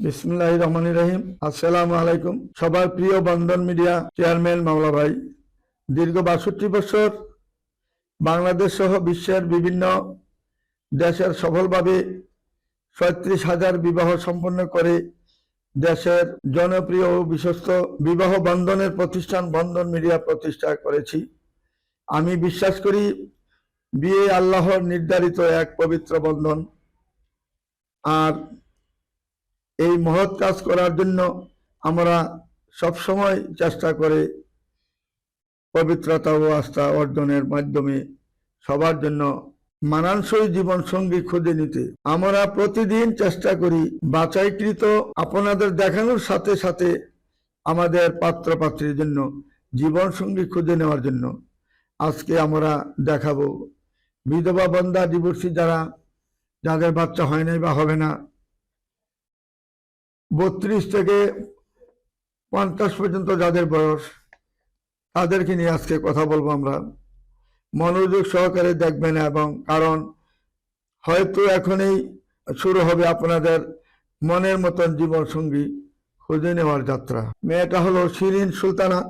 বিসমুল্লাহ রহমান রহিম। আসসালাম আলাইকুম। সবার প্রিয় বন্ধন মিডিয়া চেয়ারম্যান মাওলা ভাই, দীর্ঘ বাষট্টি বছর বাংলাদেশ সহ বিশ্বের বিভিন্ন দেশের সফলভাবে ছয়ত্রিশ হাজার বিবাহ সম্পন্ন করে দেশের জনপ্রিয় ও বিশ্বস্ত বিবাহ বন্ধনের প্রতিষ্ঠান বন্ধন মিডিয়া প্রতিষ্ঠা করেছি। আমি বিশ্বাস করি, বিয়ে আল্লাহর নির্ধারিত এক পবিত্র বন্ধন। আর এই মহৎ কাজ করার জন্য আমরা সবসময় চেষ্টা করে পবিত্রতা ও আস্থা অর্জনের মাধ্যমে সবার জন্য মানানসই জীবন সঙ্গী খুঁজে নিতে। আমরা প্রতিদিন চেষ্টা করি বাছাইকৃত আপনাদের দেখানোর সাথে সাথে আমাদের পাত্র পাত্রীর জন্য জীবন সঙ্গী খুঁজে নেওয়ার জন্য আজকে আমরা দেখাবো। বিধবা বন্ধা ডিভোর্সি যারা, যাদের বাচ্চা হয় নাই বা হবে না বত্রিশ থেকে পঞ্চাশ পর্যন্ত যাদের বয়স, তাদেরকে নিয়ে আজকে কথা বলব আমরা। মনোযোগ সহকারে দেখবেন এবং কারণ হয়তো এখনই শুরু হবে আপনাদের মনের মতন জীবন সঙ্গী খুঁজে নেওয়ার যাত্রা। মেয়েটা হলো শিরিন সুলতানা,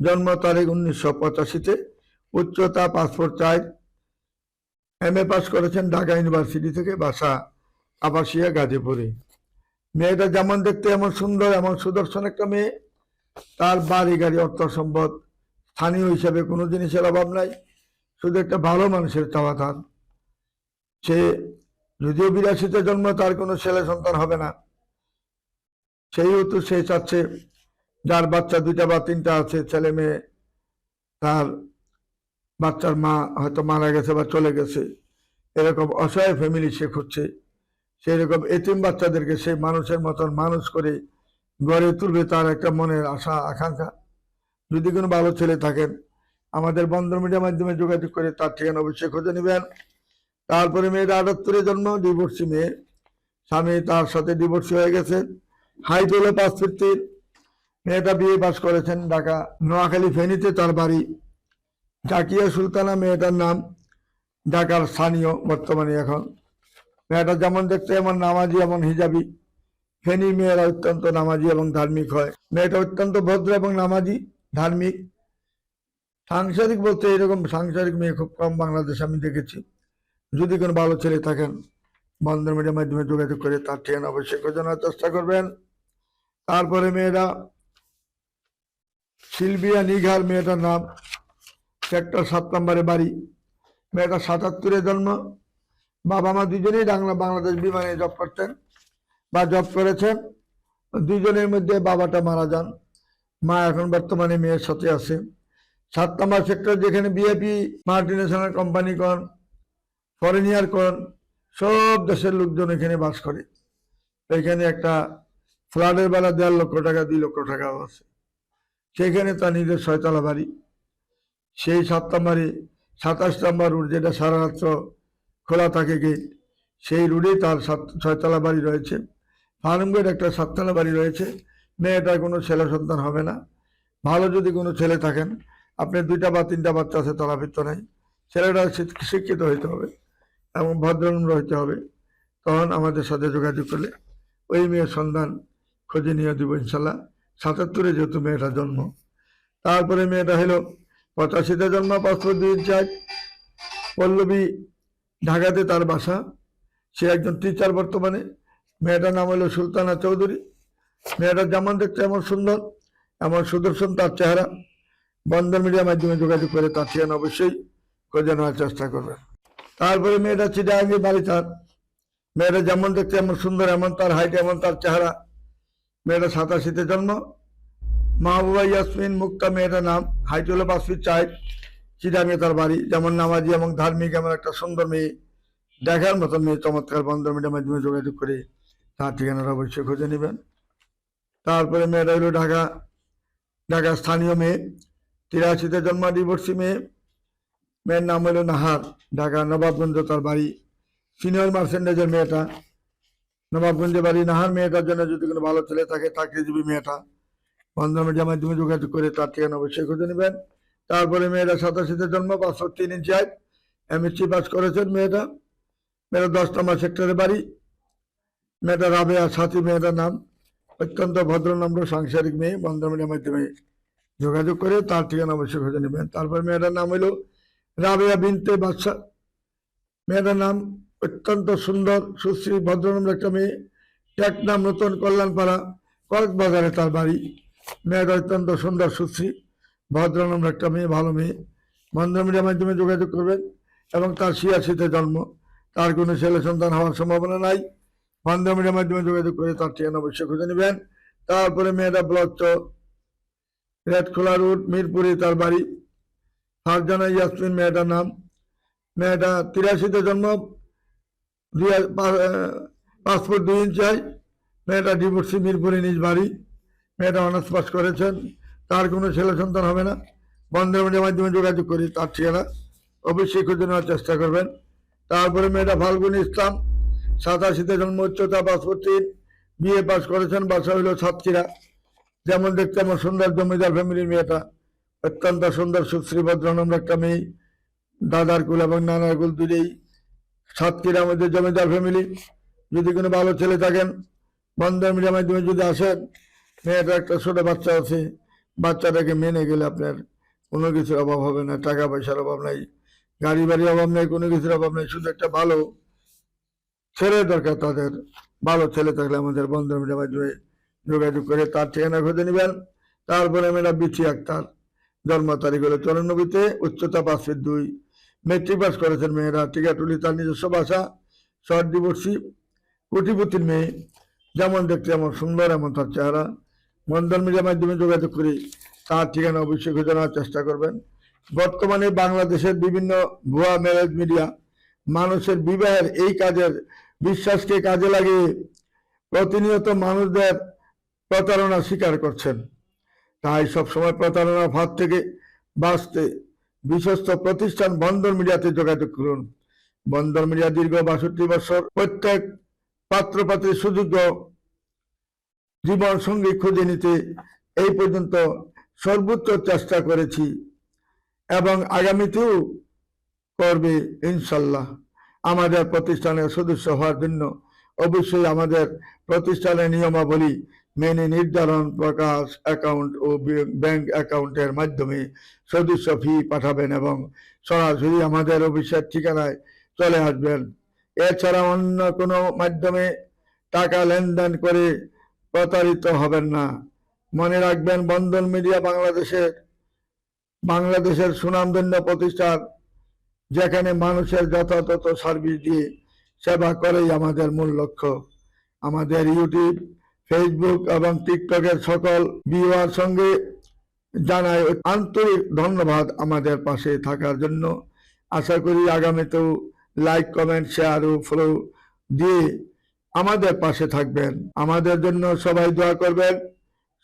জন্ম তারিখ উনিশশো পঁচাশিতে। উচ্চতা পাসপোর্ট চাই এম এ পাস করেছেন ঢাকা ইউনিভার্সিটি থেকে, বাসা আবাসিয়া গাজীপুরে। মেয়েটা যেমন দেখতে এমন সুন্দর, এমন সুদর্শন একটা মেয়ে, তার বাড়ি গাড়ি, অর্থ সম্পদ, স্থানীয় হিসাবে কোনো জিনিসের অভাব নাই, শুধু একটা ভালো মানুষের চাওয়া সে যদিও বিরাশিতে জন্ম, তার কোনো ছেলে সন্তান হবে না। সেই হেতু সে চাচ্ছে, যার বাচ্চা দুইটা বা তিনটা আছে, ছেলে মেয়ে, তার বাচ্চার মা হয়তো মারা গেছে বা চলে গেছে। এরকম অসহায় ফ্যামিলি সে খুঁজছে। সেই রকম এতিম বাচ্চাদেরকে সেই মানুষের মতন মানুষ করে গড়ে তুলবে তার একটা মনের আশা, আকাঙ্ক্ষা। যদি কোনো ভালো ছেলে থাকেন, আমাদের বন্ধন মিডিয়ার মাধ্যমে যোগাযোগ করে তার ঠিকানা অবশ্যই খুঁজে নেবেন। তারপরে মেয়েটা আটাত্তরে জন্ম, ডিভোর্সি মেয়ে। স্বামী তার সাথে ডিভোর্সি হয়ে গেছে। হাইট হলো পাঁচ ফিট তিন মেয়েটা বিয়ে পাস করেছেন ঢাকা, নোয়াখালী ফেনীতে তার বাড়ি। জাকিয়া সুলতানা মেয়েটার নাম ঢাকার স্থানীয়, বর্তমানে এখন। মেয়েটা যেমন দেখতে এমন নামাজি, এমন হিজাবি। ফেনী মেয়েরা অত্যন্ত নামাজি এবং ধার্মিক হয়। মেয়েটা অত্যন্ত ভদ্র এবং নামাজি, ধার্মিক। সাংসারিক বলতে এরকম সাংসারিক মেয়ে খুব কম বাংলাদেশে আমি দেখেছি। যদি কোনো ভালো ছেলে থাকেন, বন্ধন মিডিয়ার মাধ্যমে যোগাযোগ করে তার ঠিকানা অবশ্যই খোঁজানোর চেষ্টা করবেন। তারপরে মেয়েরা সিলভিয়া নিঘার মেয়েটার নাম, সেক্টর সাত নম্বরে বাড়ি। মেয়েটা সাতাত্তরে জন্ম। বাবা মা দুজনেই বাংলা, বাংলাদেশ বিমানে জব করতেন বা জব করেছেন। দুজনের মধ্যে বাবাটা মারা যান। মা এখন বর্তমানে মেয়ের সাথে আছে। সাত নম্বর সেক্টর যেখানে বিএপি মাল্টিনেশনাল কোম্পানি কন ফরেনিয়ার কন, সব দেশের লোকজন এখানে বাস করে। এখানে একটা ফ্লাডের বেলা দেড় লক্ষ টাকা, দুই লক্ষ টাকা আছে। সেখানে তার নিজের ছয়তলা বাড়ি। সেই সাত নম্বরে সাতাশ নম্বর রুট যেটা সারা রাত্র খোলা থাকে গেট সেই রুটেই তার সাত, ছয়তলা বাড়ি রয়েছে। ফার্মগেট একটা সাততলা বাড়ি রয়েছে। মেয়েটার কোনো ছেলে সন্তান হবে না। ভালো যদি কোনো ছেলে থাকেন, আপনি দুইটা বা তিনটা বাচ্চা আছে তারা ভিতর নাই ছেলেটা শিক্ষিত হইতে হবে এবং ভদ্রনম্র হইতে হবে। তখন আমাদের সাথে যোগাযোগ করলে ওই মেয়ের সন্ধান খুঁজে নিয়ে দিব ইনশাল্লাহ। সাতাত্তরে যেহেতু মেয়েটা জন্ম। তারপরে মেয়েটা হলো পঁচাশিতে জন্ম পাসপোর্ট দুই চার পল্লবী ঢাকাতে তার বাসা। সে একজন টিচার বর্তমানে। মেয়েটার নাম হলো সুলতানা চৌধুরী। মেয়েটা যেমন দেখতে এমন সুন্দর, এমন সুদর্শন তার চেহারা। বন্ধন মিডিয়ার মাধ্যমে যোগাযোগ করে তার ঠিকানা অবশ্যই খুঁজে নেওয়ার চেষ্টা করবেন। তারপরে মেয়েটা চিটাঙ্গি বাড়ি তার। মেয়েটা যেমন দেখতে এমন সুন্দর, এমন তার হাইট এমন তার চেহারা। মেয়েটা সাতাশিতে জন্ম। মাহবুবা ইয়াসমিন মুক্তা, মেয়েটার নাম হাইট হলো পাঁচ ফিট চাই চিটাঙ্গে তার বাড়ি যেমন নামাজি এবং ধার্মিক এমন একটা সুন্দর মেয়ে, দেখার মতো মেয়ে, চমৎকার বন্ধন মিডিয়ার মাধ্যমে যোগাযোগ করে তার ঠিকানাটা অবশ্যই খুঁজে নেবেন। তারপরে মেয়েটা হলো ঢাকা ঢাকা স্থানীয় মেয়ে, তিরাশিতে জন্ম, ডিভোর্সি মেয়ে। মেয়ের নাম হলো নাহার, ঢাকা নবাবগঞ্জ তার বাড়ি সিনিয়র মার্সেন্টেজের মেয়েটা। নবাবগঞ্জে বাড়ি নাহার মেয়েটার জন্য যদি কোনো ভালো ছেলে থাকে, চাকরিজীবী মেয়েটা। বন্ধন মিডিয়ার মাধ্যমে যোগাযোগ করে তার ঠিকানা অবশ্যই খুঁজে নেবেন। তারপরে মেয়েটা সাতাশিতে জন্ম পাঁচশো তিন ইঞ্চি হাইট এমএসসি পাস করেছেন মেয়েটা। মেয়েরা দশ নম্বর সেক্টরে বাড়ি। মেয়েটা রাবেয়া, সাথী মেয়েটার নাম। অত্যন্ত ভদ্র ভদ্রনম্র সাংসারিক মেয়ে বন্ধন মিডিয়ার মাধ্যমে যোগাযোগ করে তার ঠিকানা অবশ্যই খুঁজে নেবেন। তারপর মেয়েটার নাম হলো রাবেয়া বিনতে বাদশা। মেয়েটার নাম অত্যন্ত সুন্দর, সুশ্রী, ভদ্রনম্র একটা মেয়ে। এক নাম নতুন কল্যাণপাড়া, কক্সবাজারে তার বাড়ি। মেয়েটা অত্যন্ত সুন্দর, সুশ্রী। ভদ্রনম্র একটা মেয়ে, ভালো মেয়ে। বন্ধন মিডিয়ার মাধ্যমে যোগাযোগ করবেন এবং তার ছিয়াশিতে জন্ম। তার কোনো ছেলে সন্তান হওয়ার সম্ভাবনা নাই। বন্ধন মিডিয়ার মাধ্যমে যোগাযোগ করে তার ঠিকানা অবশ্যই খুঁজে নেবেন। তারপরে মেয়েটা ব্লক রেডখোলা রোড, মিরপুরে তার বাড়ি। ফারজানা ইয়াসমিন মেয়েটার নাম। মেয়েটা তিরাশিতে জন্ম। দুই পাসপোর্ট দুই ইঞ্চি হয় মেয়েটা ডিভোর্সি মিরপুরে নিজ বাড়ি। মেয়েটা অনার্স পাস করেছেন। তার কোনো ছেলে সন্তান হবে না। বন্ধের মাধ্যমে যোগাযোগ করি, তার ঠিকানা অবশ্যই খুঁজে নেওয়ার চেষ্টা করবেন। তারপরে মেয়েটা ফাল্গুন ইসলাম, সাতাশিতে জন্ম, উচ্চতা পাসপোর্ট তিন, বিএ পাস করেছেন, বাসা হইল সাতক্ষীরা। যেমন দেখতে আমার সুন্দর জমিদার ফ্যামিলির মেয়েটা, অত্যন্ত সুন্দর সুশ্রী ভদ্রনম্র একটা মেয়ে। দাদার কুল এবং নানার কুল দুটেই সাতক্ষীরার মধ্যে জমিদার ফ্যামিলি। যদি কোনো ভালো ছেলে থাকেন বন্ধন মিডিয়ার মাধ্যমে যদি আসেন মেয়েটা একটা ছোট বাচ্চা আছে। বাচ্চাটাকে মেনে গেলে আপনার কোনো কিছুর অভাব হবে না টাকা পয়সার অভাব নাই গাড়ি বাড়ির অভাব নেই, কোনো কিছুর অভাব নেই, শুধু একটা ভালো ছেলে দরকার তাদের, ভালো ছেলে থাকলে আমাদের বন্ধন মিডিয়ার মাধ্যমে যোগাযোগ করে তার ঠিকানা খুঁজে নেবেন। তারপরে মেয়েরা বিচি আক্তার, জন্ম তারিখ হলো চৌরানব্বইতে, উচ্চতা পাঁচ ফিট দুই মেট্রিক পাস করেছেন মেয়েরা, টিকাটুলি তার নিজস্ব বাসা শর্ট ডিভোর্সি, কোটিপতির মেয়ে, যেমন দেখতে এমন সুন্দর এমন তার চেহারা। বন্ধন মিডিয়ার মাধ্যমে যোগাযোগ করি, তার ঠিকানা অবশ্যই খুঁজে নেওয়ার চেষ্টা করবেন। বর্তমানে বাংলাদেশের বিভিন্ন ভুয়া ম্যারেজ মিডিয়া মানুষের বিবাহের এই কাজের বিশ্বাসকে কাজে লাগিয়ে প্রতিনিয়ত মানুষদের প্রতারণা স্বীকার করছেন। তাই সবসময় প্রতারণার ফাঁদ থেকে বাঁচতে বিশ্বস্ত প্রতিষ্ঠান বন্দর মিডিয়াতে যোগাযোগ করুন। বন্দর মিডিয়া দীর্ঘ বাষট্টি বছর প্রত্যেক পাত্রপাত্রীর সুযোগ্য জীবন সঙ্গী খুঁজে নিতে এই পর্যন্ত সর্বোচ্চ চেষ্টা করেছি এবং আগামীতেও করবে ইনশাল্লাহ। আমাদের প্রতিষ্ঠানের সদস্য হওয়ার জন্য অবশ্যই আমাদের প্রতিষ্ঠানের নিয়মাবলী মেনে নির্ধারণ, প্রকাশ অ্যাকাউন্ট ও ব্যাংক অ্যাকাউন্টের মাধ্যমে সদস্য ফি পাঠাবেন এবং সরাসরি আমাদের অফিসের ঠিকানায় চলে আসবেন। এছাড়া অন্য কোনো মাধ্যমে টাকা লেনদেন করে প্রতারিত হবেন না। মনে রাখবেন, বন্ধন মিডিয়া বাংলাদেশের বাংলাদেশের সুনামধন্য প্রতিষ্ঠান, যেখানে মানুষের যথাযথ সার্ভিস দিয়ে সেবা করেই আমাদের মূল লক্ষ্য। আমাদের ইউটিউব ফেসবুক এবং টিকটকের সকল ভিউয়ার সঙ্গে জানাই আন্তরিক ধন্যবাদ আমাদের পাশে থাকার জন্য। আশা করি আগামীতেও লাইক কমেন্ট শেয়ার ও ফলো দিয়ে আমাদের পাশে থাকবেন। আমাদের জন্য সবাই দোয়া করবেন।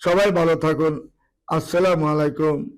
সবাই ভালো থাকুন। আসসালামু আলাইকুম।